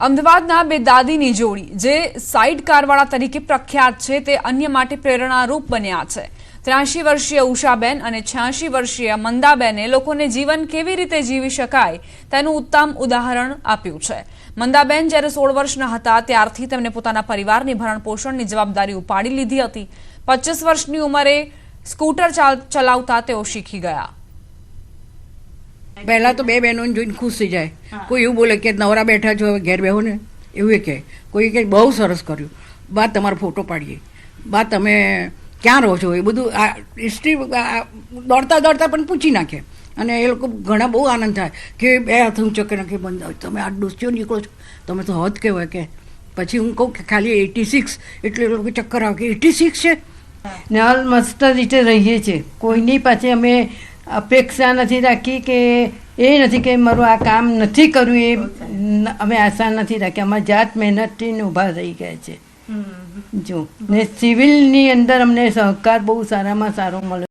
અમદાવાદના બે દાદીની જોડી, જે સાઇડ કારવાળા તરીકે પ્રખ્યાત છે, તે અન્ય માટે પ્રેરણારૂપ બન્યા છે. ત્ર્યાસી વર્ષીય ઉષાબેન અને છ્યાસી વર્ષીય મંદાબેને લોકોને જીવન કેવી રીતે જીવી શકાય, તેનું ઉત્તમ ઉદાહરણ આપ્યું છે. મંદાબેન જ્યારે સોળ વર્ષના હતા, ત્યારથી તેમણે પોતાના પરિવારની ભરણ પોષણની જવાબદારી ઉપાડી લીધી હતી. પચીસ વર્ષની ઉંમરે સ્કૂટર ચાલ- ચલાવતા તેઓ શીખી ગયા. પહેલા તો બે બહેનોને જોઈને ખુશ થઈ જાય. કોઈ એવું બોલે કે નવરા બેઠા છો હવે ઘેર બેહો ને. એવું એ કહે. કોઈ કે બહુ સરસ કર્યું. બા તમારો ફોટો પાડીએ. બા તમે ક્યાં રહો છો? એ બધું આ હિસ્ટ્રી દોડતા દોડતા પણ પૂછી નાખે. અને એ લોકો ઘણા બહુ આનંદ થાય કે બે હાથ હું ચક્કર નાખી બંધ તમે આ ડોસ્યો નીકળો છો? તમે તો હદ કહેવાય કે. પછી હું કહું કે ખાલી એટી સિક્સ એટલે એ લોકો ચક્કર આવે કે એટી સિક્સ છે? ને હાલ મસ્ત રીતે રહીએ છીએ. કોઈની પાસે અમે અપેક્ષા નથી રાખી કે એ નથી કે મારું આ કામ નથી કરવું એ અમે આશા નથી રાખી. અમારી જાત મહેનતથી ઊભા રહી ગયા છે. જો. ને સિવિલની અંદર અમને સહકાર બહુ સારામાં સારો મળ્યો.